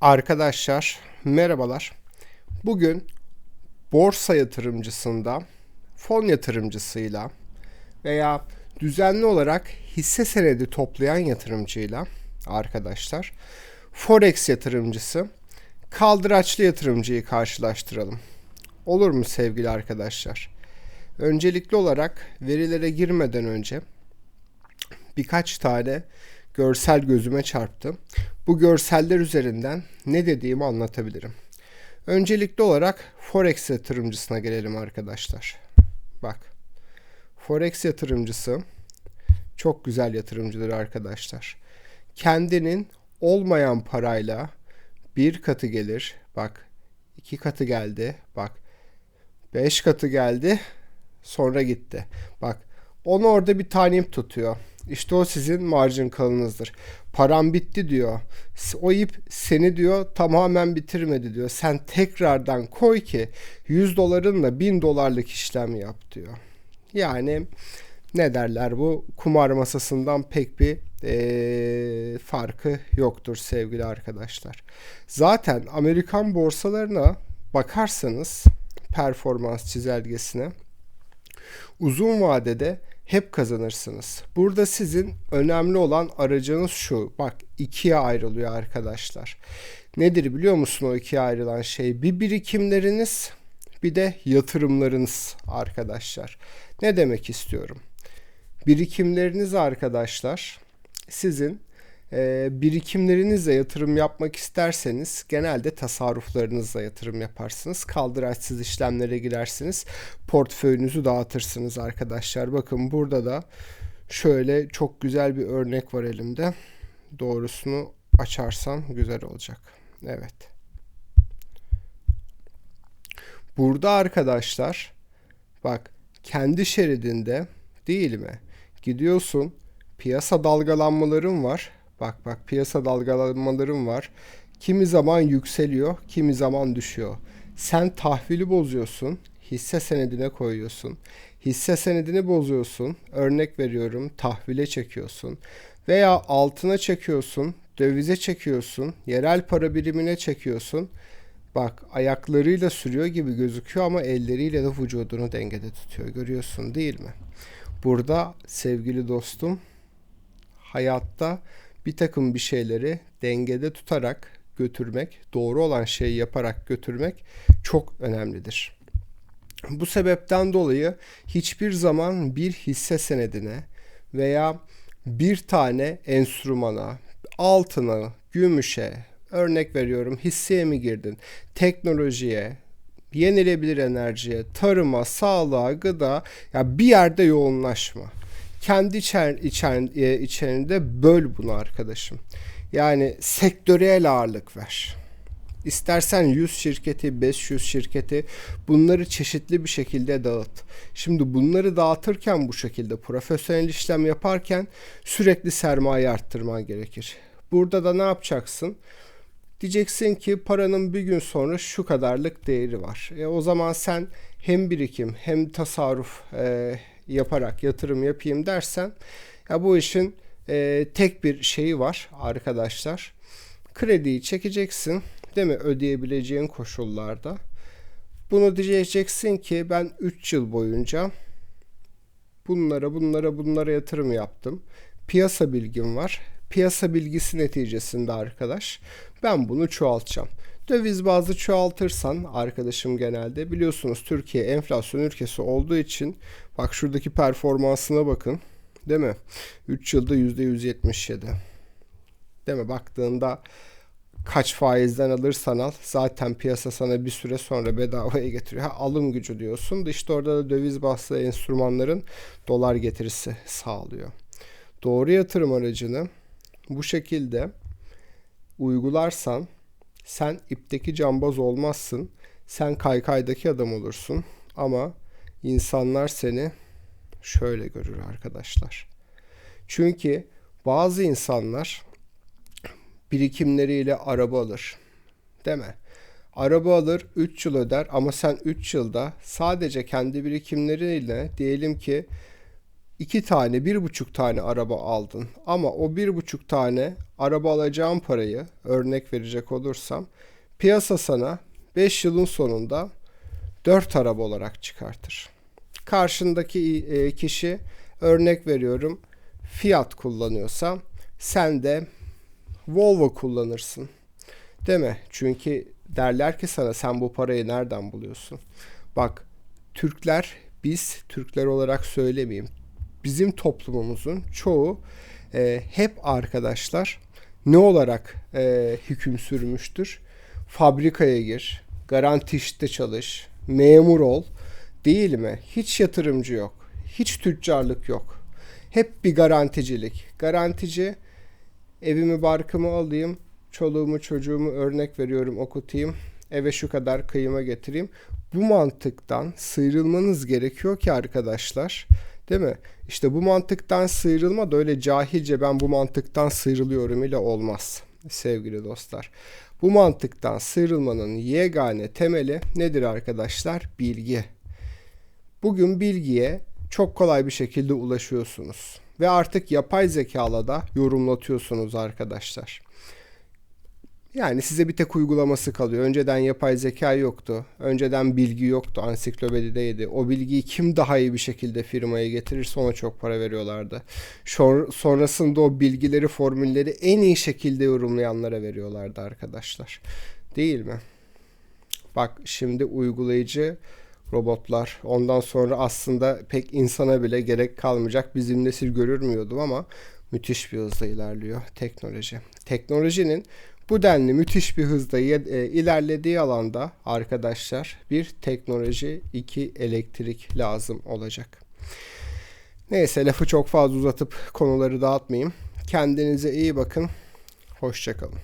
Arkadaşlar merhabalar. Bugün borsa yatırımcısında fon yatırımcısıyla veya düzenli olarak hisse senedi toplayan yatırımcıyla arkadaşlar forex yatırımcısı kaldıraçlı yatırımcıyı karşılaştıralım. Olur mu sevgili arkadaşlar? Öncelikli olarak verilere girmeden önce birkaç tane görsel gözüme çarptı. Bu görseller üzerinden ne dediğimi anlatabilirim. Öncelikli olarak Forex yatırımcısına gelelim arkadaşlar. Bak. Forex yatırımcısı çok güzel yatırımcıdır arkadaşlar. Kendinin olmayan parayla bir katı gelir. Bak iki katı geldi. Bak beş katı geldi. Sonra gitti. Bak onu orada bir tanim tutuyor. İşte o sizin margin kalınızdır. Param bitti diyor. O ip seni diyor tamamen bitirmedi diyor. Sen tekrardan koy ki 100 dolarınla 1000 dolarlık işlem yap diyor. Yani ne derler bu kumar masasından pek bir e, farkı yoktur sevgili arkadaşlar. Zaten Amerikan borsalarına bakarsanız performans çizelgesine uzun vadede hep kazanırsınız. Burada sizin önemli olan aracınız şu. Bak ikiye ayrılıyor arkadaşlar. Nedir biliyor musun o ikiye ayrılan şey? Bir birikimleriniz bir de yatırımlarınız arkadaşlar. Ne demek istiyorum? Birikimleriniz arkadaşlar sizin birikimlerinizle yatırım yapmak isterseniz genelde tasarruflarınızla yatırım yaparsınız. Kaldıraçsız işlemlere girersiniz. Portföyünüzü dağıtırsınız arkadaşlar. Bakın burada da şöyle çok güzel bir örnek var elimde. Doğrusunu açarsam güzel olacak. Evet. Burada arkadaşlar bak kendi şeridinde değil mi? Gidiyorsun piyasa dalgalanmaların var. Bak bak piyasa dalgalanmalarım var. Kimi zaman yükseliyor, kimi zaman düşüyor. Sen tahvili bozuyorsun, hisse senedine koyuyorsun. Hisse senedini bozuyorsun. Örnek veriyorum, tahvile çekiyorsun veya altına çekiyorsun, dövize çekiyorsun, yerel para birimine çekiyorsun. Bak ayaklarıyla sürüyor gibi gözüküyor ama elleriyle de vücudunu dengede tutuyor. Görüyorsun değil mi? Burada sevgili dostum hayatta bir takım bir şeyleri dengede tutarak götürmek, doğru olan şeyi yaparak götürmek çok önemlidir. Bu sebepten dolayı hiçbir zaman bir hisse senedine veya bir tane enstrümana, altına, gümüşe, örnek veriyorum hisseye mi girdin, teknolojiye, yenilebilir enerjiye, tarıma, sağlığa, gıda ya bir yerde yoğunlaşma kendi içer, içer, e, içerisinde böl bunu arkadaşım. Yani sektörel ağırlık ver. İstersen 100 şirketi, 500 şirketi bunları çeşitli bir şekilde dağıt. Şimdi bunları dağıtırken bu şekilde profesyonel işlem yaparken sürekli sermaye arttırman gerekir. Burada da ne yapacaksın? Diyeceksin ki paranın bir gün sonra şu kadarlık değeri var. E, o zaman sen hem birikim hem tasarruf e, yaparak yatırım yapayım dersen ya bu işin e, tek bir şeyi var arkadaşlar. Krediyi çekeceksin değil mi ödeyebileceğin koşullarda. Bunu diyeceksin ki ben 3 yıl boyunca bunlara bunlara bunlara yatırım yaptım. Piyasa bilgim var. Piyasa bilgisi neticesinde arkadaş ben bunu çoğaltacağım. Döviz bazı çoğaltırsan arkadaşım genelde biliyorsunuz Türkiye enflasyon ülkesi olduğu için bak şuradaki performansına bakın. Değil mi? 3 yılda %177. Değil mi? Baktığında kaç faizden alırsan al zaten piyasa sana bir süre sonra bedavaya getiriyor. Ha, alım gücü diyorsun işte orada da döviz bahsi enstrümanların dolar getirisi sağlıyor. Doğru yatırım aracını bu şekilde uygularsan sen ipteki cambaz olmazsın. Sen kaykaydaki adam olursun. Ama insanlar seni şöyle görür arkadaşlar. Çünkü bazı insanlar birikimleriyle araba alır. Değil mi? Araba alır 3 yıl öder ama sen 3 yılda sadece kendi birikimleriyle diyelim ki iki tane, bir buçuk tane araba aldın. Ama o bir buçuk tane araba alacağın parayı örnek verecek olursam piyasa sana 5 yılın sonunda 4 araba olarak çıkartır. Karşındaki e, kişi örnek veriyorum Fiat kullanıyorsa sen de Volvo kullanırsın. Mi? Çünkü derler ki sana sen bu parayı nereden buluyorsun? Bak Türkler biz Türkler olarak söylemeyeyim. Bizim toplumumuzun çoğu e, hep arkadaşlar ne olarak e, hüküm sürmüştür? Fabrikaya gir, garanti işte çalış, memur ol değil mi? Hiç yatırımcı yok, hiç tüccarlık yok. Hep bir garanticilik. Garantici evimi barkımı alayım, çoluğumu çocuğumu örnek veriyorum okutayım, eve şu kadar kıyıma getireyim. Bu mantıktan sıyrılmanız gerekiyor ki arkadaşlar. Değil mi? İşte bu mantıktan sıyrılma da öyle cahilce ben bu mantıktan sıyrılıyorum ile olmaz sevgili dostlar. Bu mantıktan sıyrılmanın yegane temeli nedir arkadaşlar? Bilgi. Bugün bilgiye çok kolay bir şekilde ulaşıyorsunuz ve artık yapay zekala da yorumlatıyorsunuz arkadaşlar. Yani size bir tek uygulaması kalıyor. Önceden yapay zeka yoktu. Önceden bilgi yoktu. Ansiklopedideydi. O bilgiyi kim daha iyi bir şekilde firmaya getirirse ona çok para veriyorlardı. Sonrasında o bilgileri, formülleri en iyi şekilde yorumlayanlara veriyorlardı arkadaşlar. Değil mi? Bak şimdi uygulayıcı robotlar. Ondan sonra aslında pek insana bile gerek kalmayacak. Bizim nesil görürmüyordum ama müthiş bir hızla ilerliyor teknoloji. Teknolojinin bu denli müthiş bir hızda e, ilerlediği alanda arkadaşlar bir teknoloji, iki elektrik lazım olacak. Neyse lafı çok fazla uzatıp konuları dağıtmayayım. Kendinize iyi bakın. Hoşçakalın.